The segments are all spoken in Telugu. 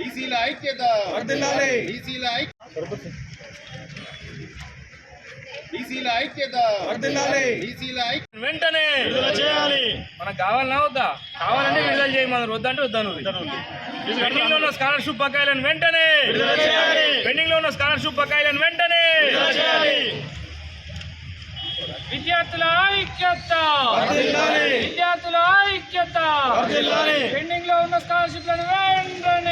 బీసీల ఐక్యత. బీసీల బీసీల ఐక్యత. బీసీల ఐక్య వెంటనే విడుదల చేయాలి మనకు కావాలన్నా వద్దా కావాలంటే విడుదల చేయమన్నారు వద్దంటే వద్దాను పెండింగ్లో ఉన్న స్కాలర్షిప్ బకాయిలను వెంటనే. పెండింగ్లో ఉన్న స్కాలర్షిప్ బకాయిలను వెంటనే. విద్యార్థుల ఐక్యత. విద్యార్థుల ఐక్యత. పెండింగ్లో ఉన్న స్కాలర్షిప్లను వెంటనే.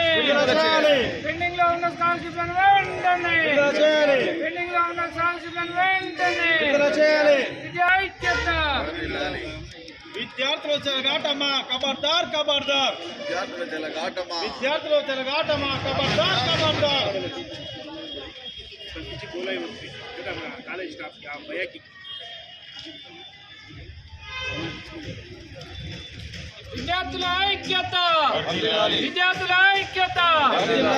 పెండింగ్లో ఉన్న స్కాలర్షిప్లను వెంటనే. విడుదల చేయాలి. పెండింగ్లో ఉన్న స్కాలర్షిప్లను వెంటనే. విడుదల చేయాలి విద్యా ఐక్యత. విద్యార్థులు చెలగాటమ్మా కబర్దార్ కబర్దార్. విద్యార్థుల జలగాటమా విద్యార్థులు చెలగాటమ్మా కబర్దార్ కబర్దార్. కాలేజ్ స్టాఫ్ భయకి విద్యార్థుల ఐక్యత. విద్యార్థుల ఐక్యత.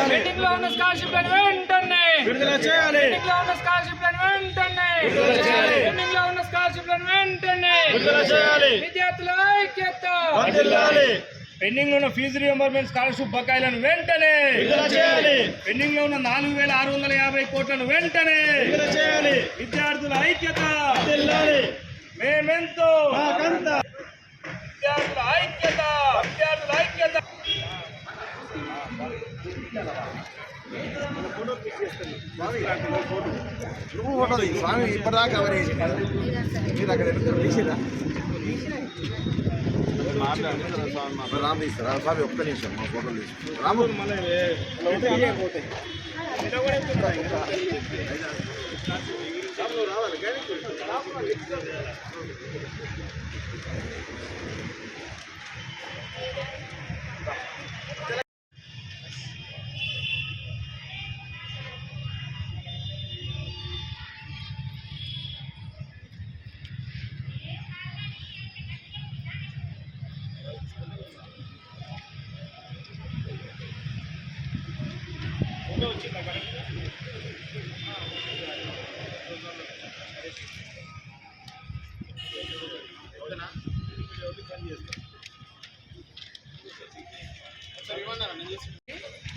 పెండింగ్లో ఉన్న స్కాలర్షిప్ వెంటనే. విడుదల చేయాలి. పెండింగ్లో ఉన్న స్కాలర్షిప్ వెంటనే. విడుదల చేయాలి. పెండింగ్లో ఉన్న స్కాలర్షిప్ వెంటనే. విడుదల చేయాలి. విద్యార్థుల ఐక్యత. వర్ధిల్లాలి. పెండింగ్లో ఉన్న ఫీజు రియంబర్మెంట్ స్కాలర్షిప్ బకాయిలను వెంటనే. విడుదల చేయాలి. పెండింగ్లో ఉన్న నాలుగు వేల ఆరు వందల యాభై కోట్లను వెంటనే. విడుదల చేయాలి. విద్యార్థుల ఐక్యత. వర్ధిల్లాలి. మేమెంతో. మాకంతా. విద్యార్థుల ఐక్యత. విద్యార్థుల ఐక్యత. నువ్వు ఫోటో దిగు. స్వామి ఇప్పటిదాకా ఎవరు వేసిండు? మీరు అక్కడ ఎందుకు తీసిరా రామ్ తీస్తారా స్వామి ఒక్క నిమిషం మా ఫోటో తీసు రాము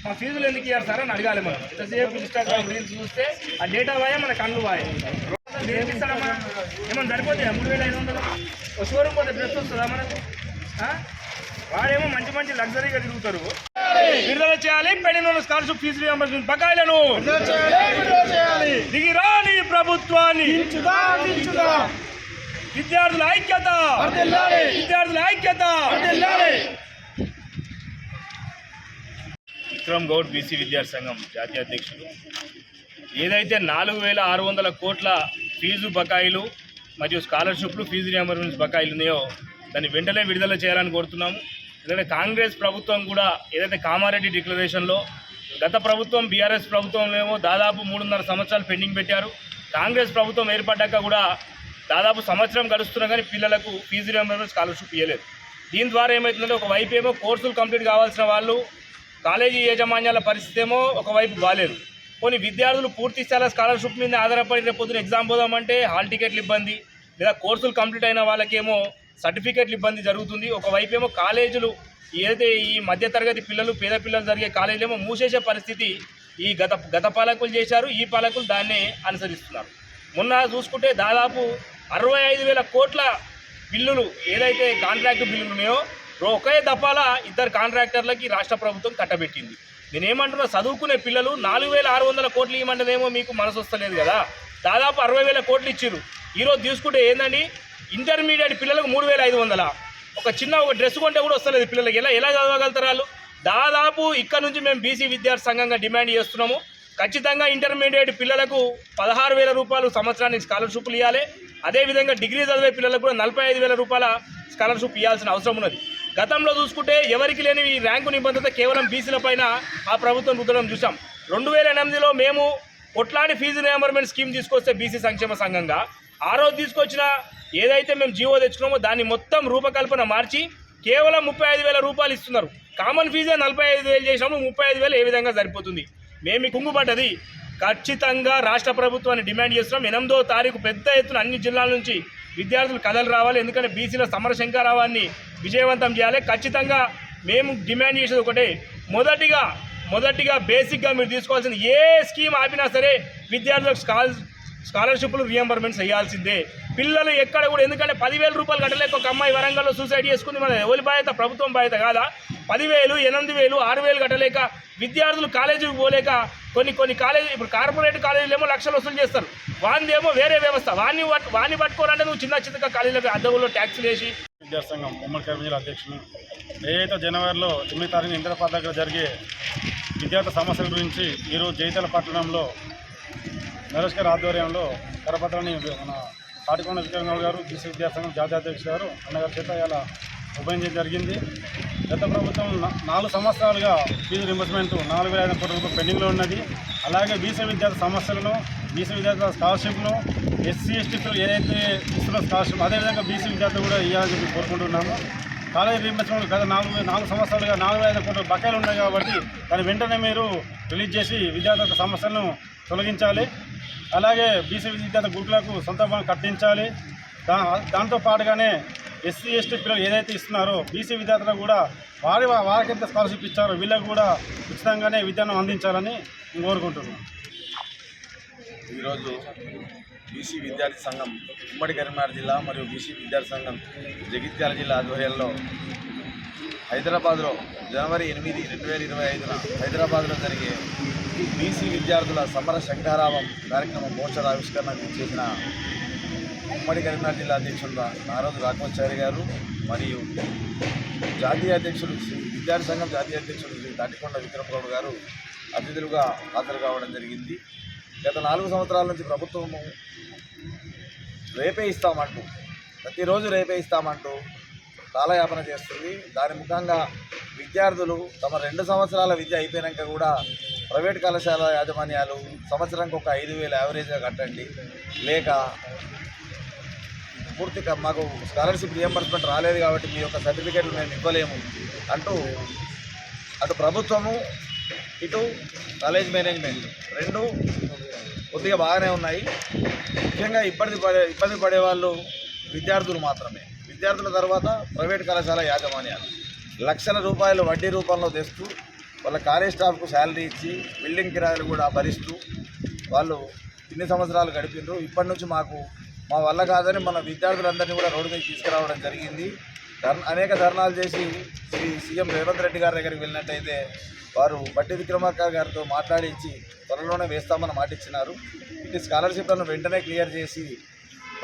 మా ఫీజులు ఎందుకు ఇయ్యారు సార్ అని అడగాలి మనం. ఎంతసేపు ఇన్స్టాగ్రామ్ రీల్స్ చూస్తే ఆ డేటా వాయే మన కళ్ళు వాయే. ఏం ఏమన్నా సరిపోతాయా? మూడు వేల ఐదు వందలు? ఒక షోరూమ్ పోతే డ్రెస్ వస్తుందా మనకు? వాడేమో మంచి మంచి లగ్జరీగా తిరుగుతారు. విడుదల చేయాలి. పెండింగ్ ఉన్న స్కాలర్షిప్ ఫీజు రియంబర్స్మెంట్ బకాయిలను. దిగిరాని ప్రభుత్వాన్ని. విద్యార్థుల ఐక్యత. విద్యార్థుల ఐక్యత. విక్రమ్ గౌడ్ బీసీ విద్యార్థి సంఘం జాతీయ అధ్యక్షుడు. ఏదైతే నాలుగు వేల ఆరు వందల కోట్ల ఫీజు బకాయిలు మరియు స్కాలర్షిప్లు ఫీజు రియంబర్మెంట్స్ బకాయిలు ఉన్నాయో దాన్ని వెంటనే విడుదల చేయాలని కోరుతున్నాము. ఎందుకంటే కాంగ్రెస్ ప్రభుత్వం కూడా ఏదైతే కామారెడ్డి డిక్లరేషన్లో గత ప్రభుత్వం బీఆర్ఎస్ ప్రభుత్వం ఏమో దాదాపు మూడున్నర సంవత్సరాలు పెండింగ్ పెట్టారు. కాంగ్రెస్ ప్రభుత్వం ఏర్పడ్డాక కూడా దాదాపు సంవత్సరం గడుస్తున్నా కానీ పిల్లలకు ఫీజు రియంబర్మెంట్ స్కాలర్షిప్ ఇవ్వలేదు దీని ద్వారా ఏమవుతుందంటే ఒకవైపు ఏమో కోర్సులు కంప్లీట్ కావాల్సిన వాళ్ళు కాలేజీ యాజమాన్యాల పరిస్థితి ఏమో ఒకవైపు బాగాలేదు కొన్ని విద్యార్థులు పూర్తి స్థాయిలో స్కాలర్షిప్ మీద ఆధారపడి రేపు పొద్దున ఎగ్జామ్ పోదామంటే హాల్ టికెట్లు ఇబ్బంది లేదా కోర్సులు కంప్లీట్ అయిన వాళ్ళకేమో సర్టిఫికేట్లు ఇబ్బంది జరుగుతుంది. ఒకవైపు ఏమో కాలేజీలు ఏదైతే ఈ మధ్యతరగతి పిల్లలు పేద పిల్లలు జరిగే కాలేజీలు ఏమో మూసేసే పరిస్థితి ఈ గత గత పాలకులు చేశారు. ఈ పాలకులు దాన్నే అనుసరిస్తున్నారు. మొన్న చూసుకుంటే దాదాపు అరవై ఐదు వేల కోట్ల బిల్లులు ఏదైతే కాంట్రాక్ట్ బిల్లులు ఉన్నాయో రో- ఒకే దఫాల ఇద్దరు కాంట్రాక్టర్లకి రాష్ట్ర ప్రభుత్వం కట్టబెట్టింది. నేనేమంటున్నా చదువుకునే పిల్లలు నాలుగు వేల ఆరు వందల కోట్లు ఇవ్వమంటేనేమో మీకు మనసు వస్తలేదు కదా. దాదాపు అరవై వేల కోట్లు ఇచ్చారు ఈరోజు తీసుకుంటే ఏందండి? ఇంటర్మీడియట్ పిల్లలకు మూడు వేల ఐదు వందల. ఒక చిన్న ఒక డ్రెస్ కొంటే కూడా వస్తలేదు పిల్లలకి. ఎలా ఎలా చదవగలుగుతారు వాళ్ళు? దాదాపు ఇక్కడ నుంచి మేము బీసీ విద్యార్థి సంఘంగా డిమాండ్ చేస్తున్నాము. ఖచ్చితంగా ఇంటర్మీడియట్ పిల్లలకు పదహారు వేల రూపాయలు సంవత్సరానికి స్కాలర్షిప్లు ఇవ్వాలి. అదేవిధంగా డిగ్రీ చదివే పిల్లలకు కూడా నలభై ఐదు వేల రూపాయల స్కాలర్షిప్ ఇవ్వాల్సిన అవసరం ఉన్నది. గతంలో చూసుకుంటే ఎవరికి లేని ఈ ర్యాంకు నిబంధన కేవలం బీసీల పైన ఆ ప్రభుత్వం రుద్దడం చూసాం రెండు వేల ఎనిమిదిలో మేము కొట్లాడి ఫీజు రియంబర్మెంట్ స్కీమ్ తీసుకొస్తే బీసీ సంక్షేమ సంఘంగా ఆ రోజు తీసుకొచ్చిన ఏదైతే మేము జీవో తెచ్చుకున్నామో దాన్ని మొత్తం రూపకల్పన మార్చి కేవలం ముప్పై ఐదు వేల రూపాయలు ఇస్తున్నారు. కామన్ ఫీజే నలభై ఐదు వేలు చేసినాము ముప్పై ఐదు వేలు ఏ విధంగా సరిపోతుంది? మేము కుంగుపడ్డది ఖచ్చితంగా రాష్ట్ర ప్రభుత్వాన్ని డిమాండ్ చేస్తున్నాం. ఎనిమిదో తారీఖు పెద్ద ఎత్తున అన్ని జిల్లాల నుంచి విద్యార్థులు కథలు రావాలి. ఎందుకంటే బీసీల సమర శంకరావాన్ని విజయవంతం చేయాలి. ఖచ్చితంగా మేము డిమాండ్ చేసేది ఒకటే. మొదటిగా మొదటిగా బేసిక్గా మీరు తీసుకోవాల్సిన ఏ స్కీమ్ ఆపినా సరే విద్యార్థులకు స్కాల్ స్కాలర్షిప్లు రియంబర్మెంట్స్ చేయాల్సిందే. పిల్లలు ఎక్కడ కూడా ఎందుకంటే పదివేల రూపాయలు కట్టలేక ఒక అమ్మాయి వరంగల్లో సూసైడ్ చేసుకుంది మన ఎవరి బాధ్యత? ప్రభుత్వం బాధ్యత కాదా? పదివేలు ఎనిమిది వేలు ఆరు వేలు కట్టలేక విద్యార్థులు కాలేజీకి పోలేక కొన్ని కొన్ని కాలేజీ ఇప్పుడు కార్పొరేట్ కాలేజీలు ఏమో లక్షలు వసూలు చేస్తారు. వానిదేమో వేరే వ్యవస్థ. వాడిని వాడిని పట్టుకోవాలంటే నువ్వు చిన్న చిన్న కాలేజీలకు అద్దవుల్లో ట్యాక్సులు వేసి విద్యాసంఘం ఉమ్మడి కర్మ జిల్లా అధ్యక్షులు ఏదైతే జనవరిలో తొమ్మిది తారీఖు ఇంద్రపాద దగ్గర జరిగే విద్యార్థి సమస్యల గురించి ఈరోజు జైతల పట్టణంలో నరేష్ గారి ఆధ్వర్యంలో కరపత్రాన్ని మన తాటికొండ విజయనగర్ గారు బీసీ విద్యాసంఘం జాతీయ అధ్యక్షుడు గారు అన్నగారి చేత ఇలా ఉపయోగించడం జరిగింది. గత ప్రభుత్వం నాలుగు సంవత్సరాలుగా ఫీజు రింబర్స్మెంట్ నాలుగు వేల ఐదు కోట్ల రూపాయలు పెండింగ్లో ఉన్నది. అలాగే బీసీ విద్యార్థి సమస్యలను బీసీ విద్యార్థుల స్కాలర్షిప్ను ఎస్సీ ఎస్టీలు ఏదైతే ఇస్తున్న స్కాలర్షిప్ అదేవిధంగా బీసీ విద్యార్థులు కూడా ఇవ్వాలని చెప్పి కోరుకుంటున్నాము. కాలేజీ రీయింబర్స్మెంట్ గత నాలుగు నాలుగు సంవత్సరాలుగా నాలుగు ఐదు కోట్ల బకాయిలు ఉన్నాయి కాబట్టి దాన్ని వెంటనే మీరు రిలీజ్ చేసి విద్యార్థుల సమస్యలను తొలగించాలి. అలాగే బీసీ విద్యార్థి గ్రూపులకు సొంత భవనం కట్టించాలి. దా దాంతో పాటుగానే ఎస్సీ ఎస్టీ పిల్లలు ఏదైతే ఇస్తున్నారో బీసీ విద్యార్థులకు కూడా వారి వారికి ఎంత స్కాలర్షిప్ ఇచ్చారో. వీళ్ళకు కూడా ఉచితంగానే విద్యను అందించాలని కోరుకుంటున్నాను. ఈరోజు బీసీ విద్యార్థి సంఘం ఉమ్మడి కరీంనగర్ జిల్లా మరియు బీసీ విద్యార్థి సంఘం జగిత్యాల జిల్లా ఆధ్వర్యంలో హైదరాబాద్లో జనవరి ఎనిమిది రెండు వేల ఇరవై ఐదున హైదరాబాద్లో జరిగే బీసీ విద్యార్థుల సమర శంఖారావం కార్యక్రమం మోర్చర్ ఆవిష్కరణకు చేసిన ఉమ్మడి కరీంనగర్ జిల్లా అధ్యక్షులు నారోజు రాఘవచారి గారు మరియు జాతీయ అధ్యక్షులు శ్రీ విద్యార్థి సంఘం జాతీయ అధ్యక్షులు శ్రీ తాటికొండ విక్రమ్ గౌడ్ గారు అతిథులుగా హాజరు కావడం జరిగింది. గత నాలుగు సంవత్సరాల నుంచి ప్రభుత్వము రేపే ఇస్తామంటూ ప్రతిరోజు రేపే ఇస్తామంటూ కాలయాపన చేస్తుంది. దాని ముఖంగా విద్యార్థులు తమ రెండు సంవత్సరాల విద్య అయిపోయాక కూడా ప్రైవేట్ కళాశాల యాజమాన్యాలు సంవత్సరానికి ఒక ఐదు వేలు యావరేజ్గా కట్టండి. లేక పూర్తిగా మాకు స్కాలర్షిప్ రియంబర్స్మెంట్ రాలేదు కాబట్టి మీ యొక్క సర్టిఫికేట్లు మేము ఇవ్వలేము అంటూ అటు ప్రభుత్వము ఇటు కాలేజ్ మేనేజ్మెంట్ రెండు కొద్దిగా బాగానే ఉన్నాయి. ముఖ్యంగా ఇబ్బంది పడే ఇబ్బంది పడే వాళ్ళు విద్యార్థులు మాత్రమే. విద్యార్థుల తర్వాత ప్రైవేట్ కళాశాల యాజమాన్యాలు. లక్షల రూపాయలు వడ్డీ రూపంలో తెస్తూ వాళ్ళ కాలేజ్ స్టాఫ్కు శాలరీ ఇచ్చి బిల్డింగ్ కిరాయిలు కూడా భరిస్తూ వాళ్ళు ఇన్ని సంవత్సరాలు గడిపిండ్రు ఇప్పటి నుంచి మాకు మా వల్ల కాదని మన విద్యార్థులందరినీ కూడా రోడ్డు మీద తీసుకురావడం జరిగింది. ధర్ అనేక ధర్నాలు చేసి శ్రీ సీఎం రేవంత్ రెడ్డి గారి దగ్గరికి వెళ్ళినట్టయితే వారు బట్టి విక్రమార్క గారితో మాట్లాడించి త్వరలోనే వేస్తామని మాట ఇచ్చినారు. ఇటు స్కాలర్షిప్లను వెంటనే క్లియర్ చేసి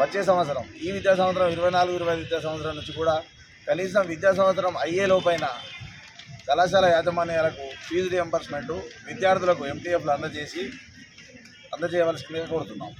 వచ్చే సంవత్సరం ఈ విద్యా సంవత్సరం ఇరవై నాలుగు ఇరవై విద్యా సంవత్సరం నుంచి కూడా కనీసం విద్యా సంవత్సరం అయ్యే లోపైన కళాశాల యాజమాన్యాలకు ఫీజు రియంబర్స్మెంట్ విద్యార్థులకు ఎంటీఎఫ్లు అందజేసి అందజేయవలసిందిగా కోరుతున్నాం.